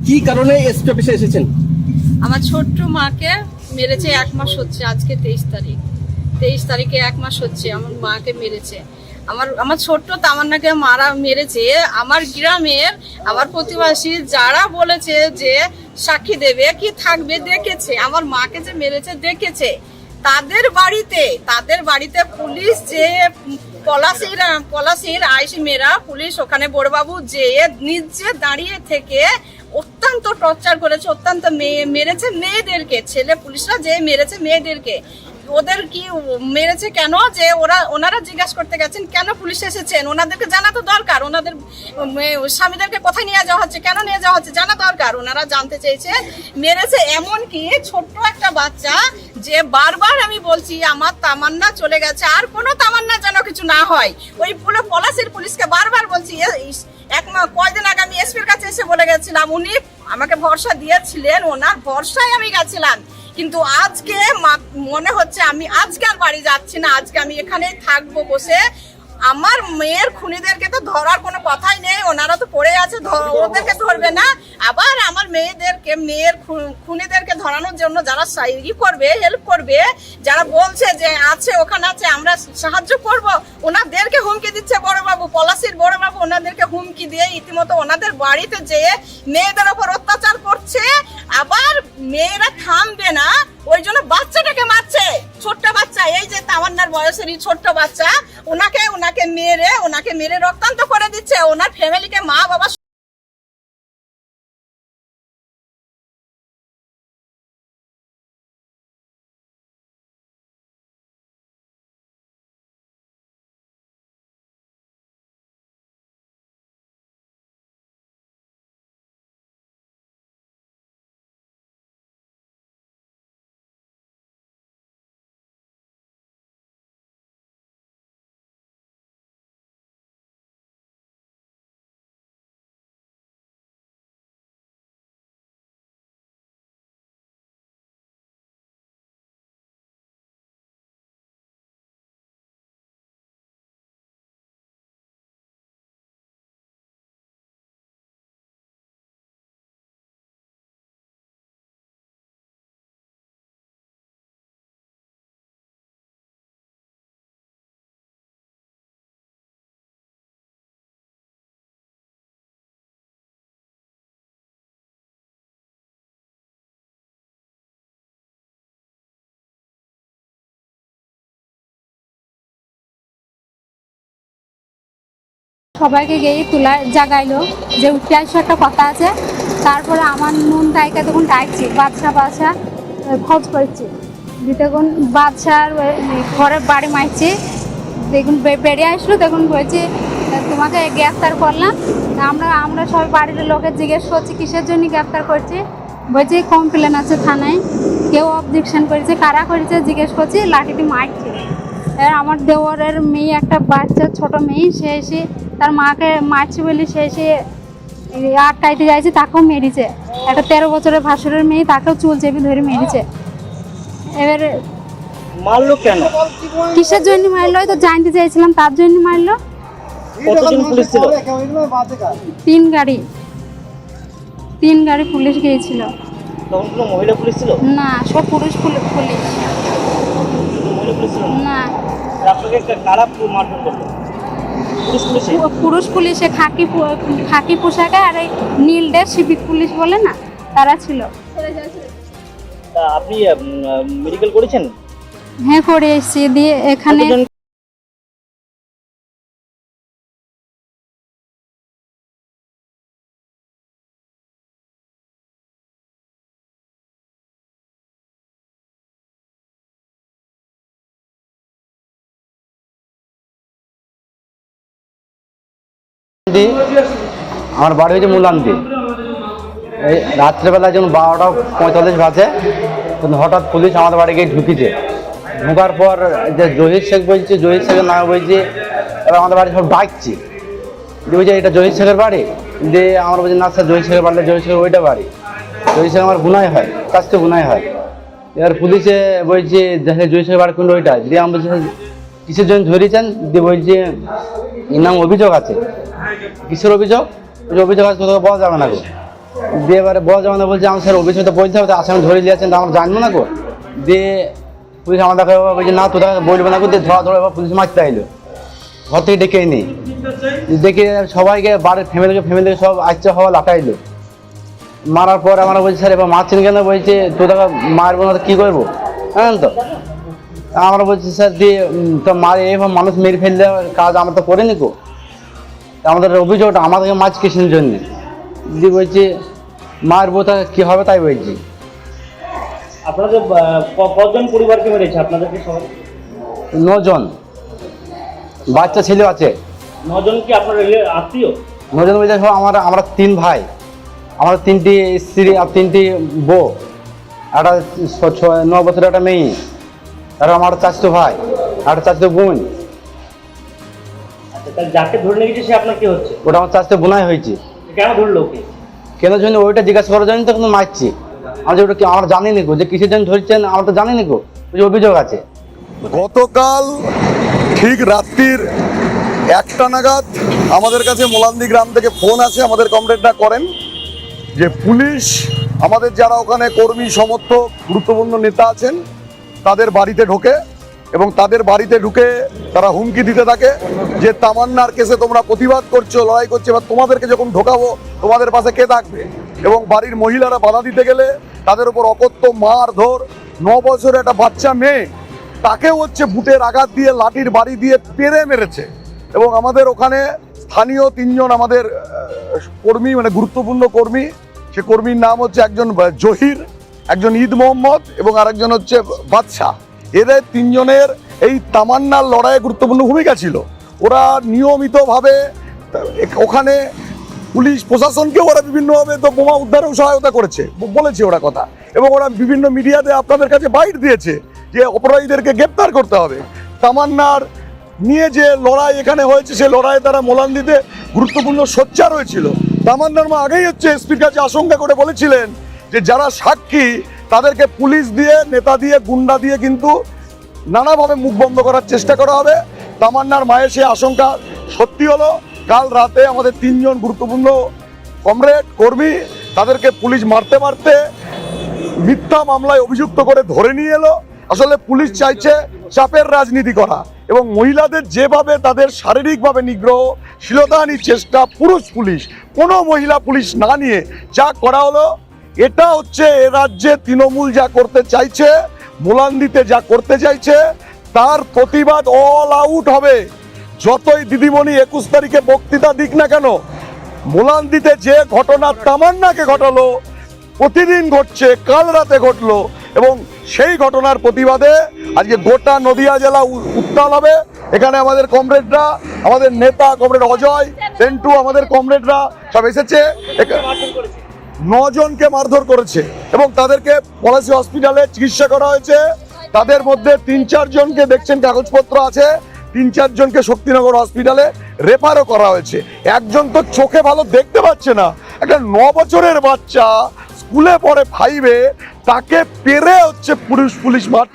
কি কারণে এসপি অফিসে এসেছেন? আমার ছোট্ট মাকে মেরেছে এক মাস হচ্ছে, আজকে তেইশ তারিখ। তেইশ তারিখে এক মাস হচ্ছে আমার মাকে মেরেছে। আমার আমার ছোট্ট তামান্নাকে মারা, মেরেছে। আমার গ্রামের, আমার প্রতিবাসী যারা বলেছে যে সাক্ষী দেবে, কি থাকবে দেখেছে। আমার মাকে যে মেরেছে দেখেছে। তাদের বাড়িতে তাদের বাড়িতে পুলিশ যে পলাশির পলাশির আইসি মেয়েরা পুলিশ ওখানে বড়বাবু যে নিজে দাঁড়িয়ে থেকে অত্যন্ত টর্চার করেছে অত্যন্ত মেয়ে- মেরেছে মেয়েদেরকে ছেলে পুলিশরা যে মেরেছে মেয়েদেরকে। ওদের কি মেরেছে কেন? যে ওরা, ওনারা জিজ্ঞাসা করতে গেছেন, কেন পুলিশ এসেছেন? ওনাদেরকে জানা তো দরকার। ওনাদের স্বামীদেরকে কোথায় নিয়ে যাওয়া হচ্ছে, কেন নিয়ে যাওয়া হচ্ছে, জানা দরকার। ওনারা জানতে চেয়েছে, মেরেছে এমন কি ছোট্ট একটা বাচ্চা যে বারবার আমি বলছি, আমার তামান্না চলে গেছে, আর কোনো তামান্না যেন কিছু না হয়। ওই পুরো পলাশের পুলিশকে বারবার বলছি এক কয়দিন আগে আমি এসপির কাছে এসে বলে গেছিলাম, উনি আমাকে ভরসা দিয়েছিলেন, ওনার ভরসায় আমি গেছিলাম। কিন্তু আজকে মনে হচ্ছে আমি আজকে আর বাড়ি যাচ্ছি না, আজকে আমি এখানেই থাকব বসে। আমার মেয়ের খুনিদেরকে তো ধরার কোনো কথাই নেই, ওনারা তো পড়ে আছে ওদেরকে ধরবে না। আবার আমার মেয়েদেরকে, মেয়ের খুনিদেরকে ধরানোর জন্য যারা ই করবে হেল্প করবে, যারা বলছে যে আছে, ওখানে আছে, আমরা সাহায্য করব, ওনাদেরকে হুমকি দিচ্ছে বড়বাবু, পলাশির বড়বাবু ওনাদেরকে হুমকি দিয়ে ইতিমধ্যে ওনাদের বাড়িতে যেয়ে মেয়েদের ওপর অত্যাচার করছে। আবার মেয়েরা থামবে না, ওই জন্য বাচ্চাটাকে মারছে। ছোট্ট বাচ্চা, এই যে তামান্নার বয়সেরই ছোট্ট বাচ্চা, ওনাকে ওনাকে মেরে ওনাকে মেরে রক্তান্ত করে দিচ্ছে, ওনার ফ্যামিলিকে মা বাবা সবাইকে গিয়ে তুলা জাগাইলো যে উঠে আসো, একটা কথা আছে। তারপরে আমার নুন দায়িকা তখন ডাকছি বাদশা বাদশা খোঁজ করছি। তখন বাদশার ঘরে বাড়ি মারছি দেখুন বে- বেরিয়ে আসলো দেখুন বলছি তোমাকে গ্রেফতার করলাম। আমরা আমরা সবাই বাড়ির লোকে জিজ্ঞেস করছি, কিসের জন্য গ্রেফতার করছি? বলছি, কমপ্লেন আছে থানায়। কেউ অবজেকশন করেছে, কারা করেছে? জিজ্ঞেস করছি, লাঠিটি মারছে। আমার দেওরের মেয়ে একটা বাচ্চা ছোট মেয়ে সে এসে তার মাকে মারছে বলে সে এসে আটকাইতে যাইছে তাকেও মেরেছে। একটা তেরো বছরের ভাসুরের মেয়ে তাকেও চুল চেপে ধরে মেরেছে। এবার মারলো কেন? কিসের জন্য মারলো? তো জানতে চাইছিলাম তার জন্য মারলো। কতজন পুলিশ ছিল? তিন গাড়ি। তিন গাড়ি পুলিশ গিয়েছিল। তখন মহিলা পুলিশ ছিল? না সব পুরুষ পুলি- পুলিশ। না। আপনাকে একটা মারধর করল। পুরুষ পুলিশে খাকি খাকি পোশাকে আর এই নীল ড্রেস সিভিক পুলিশ বলে না তারা ছিল। আপনি মেডিকেল করেছেন? হ্যাঁ করে এসেছি। দিয়ে এখানে দি আমার বাড়ি হচ্ছে মুলান্দি এই রাত্রেবেলা যখন বারোটা পঁয়তাল্লিশ বাজে, তখন হঠাৎ পুলিশ আমাদের বাড়ি গিয়ে ঢুকিছে। ঢুকার পর যে জহির শেখ বলছে, জহির শেখের নাম বলছে, এবার আমাদের বাড়ি সব ডাকছি। যে বলছে, এটা জহির শেখের বাড়ি? দিয়ে আমার বলছি, না স্যার, জহির শেখের বাড়ি জহির শেখের ওইটা বাড়ি। জহির শেখ আমার গুনাই হয় কাছ থেকে গুনাই হয়। এবার পুলিশে বলছে, দেখে জহির শেখের বাড়ি কোন ওইটা? দিয়ে আমরা বলছি কিসের জন্য ধরেছেন? দিয়ে বলছে, এর নাম অভিযোগ আছে। কিসের অভিযোগ? অভিযোগ আছে কোথাও পাওয়া যাবে না গো। দিয়ে এবারে বলা যাবে না বলছে আমি স্যার অভিযোগ তো বলতে হবে, তো আসামি ধরে নিয়েছেন তো আমরা জানব না গো। দিয়ে পুলিশ আমার দেখা বলছে, না তোরা বলব না গো। দিয়ে ধরা ধরে পুলিশ মারতে আইলো। ঘর থেকে ডেকে এনে। ডেকে সবাইকে, বাড়ির ফ্যামিলিকে ফ্যামিলিকে সব আচ্ছা হওয়া লাটাইলো মারার পর আমরা বলছি, স্যার, এবার মারছেন কেন? বলছে তোরা মারবো না, তো কী করব? হ্যাঁ তো? আমরা বলছি, স্যার, দিয়ে তো মারে এবার মানুষ মেরে ফেললে কাজ আমরা তো করিনি গো। আমাদের অভিযোগটা আমাদেরকে মাছ কিসের জন্য। দিয়ে বলছি মারবো তা কী হবে তাই বলছি। আপনাদের কজন পরিবারকে মেরেছে আপনাদেরকে সবাই? নজন। বাচ্চা ছেলে আছে। নজন কি আপনার আত্মীয়? নজন বলতে সব আমরা আমরা তিন ভাই। আমরা তিনটি স্ত্রী আর তিনটি বউ। একটা ছ- ন বছরের একটা মেয়ে। আর আমার চাচতো ভাই আর একটা চাচতো বোন। যাকে ধরে নিয়ে গেছে সে আপনার কি হচ্ছে? ওটা আমার বোনাই হয়েছে। কেন ধরলো ওকে? কেন জন্য ওইটা জিজ্ঞাসা করার জন্য মারছি। আমরা ওটা কি আমরা জানি নি গো যে কিসের জন্য ধরছেন আমরা তো জানি নি গো ওই অভিযোগ আছে। গতকাল ঠিক রাত্রির একটা নাগাদ আমাদের কাছে মোলান্দি গ্রাম থেকে ফোন আছে আমাদের কমরেডরা করেন যে পুলিশ আমাদের যারা ওখানে কর্মী সমর্থক গুরুত্বপূর্ণ নেতা আছেন তাদের বাড়িতে ঢোকে। এবং তাদের বাড়িতে ঢুকে তারা হুমকি দিতে থাকে যে তামান্নার কেসে তোমরা প্রতিবাদ করছ, লড়াই করছ, এবার তোমাদেরকে যখন ঢোকাবো, তোমাদের পাশে কে থাকবে? এবং বাড়ির মহিলারা বাধা দিতে গেলে তাদের উপর অকথ্য মার ধর ন বছরের একটা বাচ্চা মেয়ে তাকে হচ্ছে বুটের আঘাত দিয়ে, লাঠির বাড়ি দিয়ে পেরে মেরেছে। এবং আমাদের ওখানে স্থানীয় তিনজন আমাদের কর্মী মানে গুরুত্বপূর্ণ কর্মী, সে কর্মীর নাম হচ্ছে একজন জহির, একজন ঈদ মোহাম্মদ এবং আরেকজন হচ্ছে বাদশাহ। এদের তিনজনের এই তামান্নার লড়াইয়ে গুরুত্বপূর্ণ ভূমিকা ছিল। ওরা নিয়মিতভাবে ওখানে পুলিশ প্রশাসনকে ওরা বিভিন্নভাবে তো বোমা উদ্ধারেও সহায়তা করেছে, বলেছে ওরা কথা। এবং ওরা বিভিন্ন মিডিয়াতে আপনাদের কাছে বাইট দিয়েছে যে অপরাধীদেরকে গ্রেপ্তার করতে হবে। তামান্নার নিয়ে যে লড়াই এখানে হয়েছে, সেই লড়াইয়ে তারা মোলান্দিতে গুরুত্বপূর্ণ সোচ্চার হয়েছিল তামান্নার মা আগেই হচ্ছে এসপির কাছে আশঙ্কা করে বলেছিলেন যে যারা সাক্ষী তাদেরকে পুলিশ দিয়ে, নেতা দিয়ে, গুন্ডা দিয়ে কিন্তু নানাভাবে মুখ বন্ধ করার চেষ্টা করা হবে। তামান্নার মায়ের সেই আশঙ্কা সত্যি হলো, কাল রাতে আমাদের তিনজন গুরুত্বপূর্ণ কমরেড, কর্মী তাদেরকে পুলিশ মারতে মারতে মিথ্যা মামলায় অভিযুক্ত করে ধরে নিয়ে এলো। আসলে পুলিশ চাইছে চাপের রাজনীতি করা এবং মহিলাদের যেভাবে তাদের শারীরিকভাবে নিগ্রহ শিলতাহানির চেষ্টা, পুরুষ পুলিশ, কোনো মহিলা পুলিশ না নিয়ে যা করা হলো এটা হচ্ছে এ রাজ্যে তৃণমূল যা করতে চাইছে মোলান্দিতে যা করতে চাইছে, তার প্রতিবাদ অল আউট হবে। যতই দিদিমণি একুশ তারিখে বক্তৃতা দিক না কেন মোলান্দিতে যে ঘটনা তামান্নাকে ঘটালো, প্রতিদিন ঘটছে, কাল রাতে ঘটলো, এবং সেই ঘটনার প্রতিবাদে আজকে গোটা নদিয়া জেলা উত্তাল হবে। এখানে আমাদের কমরেডরা, আমাদের নেতা কমরেড অজয়, সেন্টু আমাদের কমরেডরা সব এসেছে। নজনকে মারধর করেছে এবং তাদেরকে পলাশি হসপিটালে চিকিৎসা করা হয়েছে। তাদের মধ্যে তিন চারজনকে দেখছেন, কাগজপত্র আছে। তিন চারজনকে শক্তিনগর হসপিটালে রেফারও করা হয়েছে। একজন তো চোখে ভালো দেখতে পাচ্ছে না। একটা ন বছরের বাচ্চা স্কুলে পড়ে ফাইভে তাকে পেরে হচ্ছে পুলিশ পুলিশ মারছে।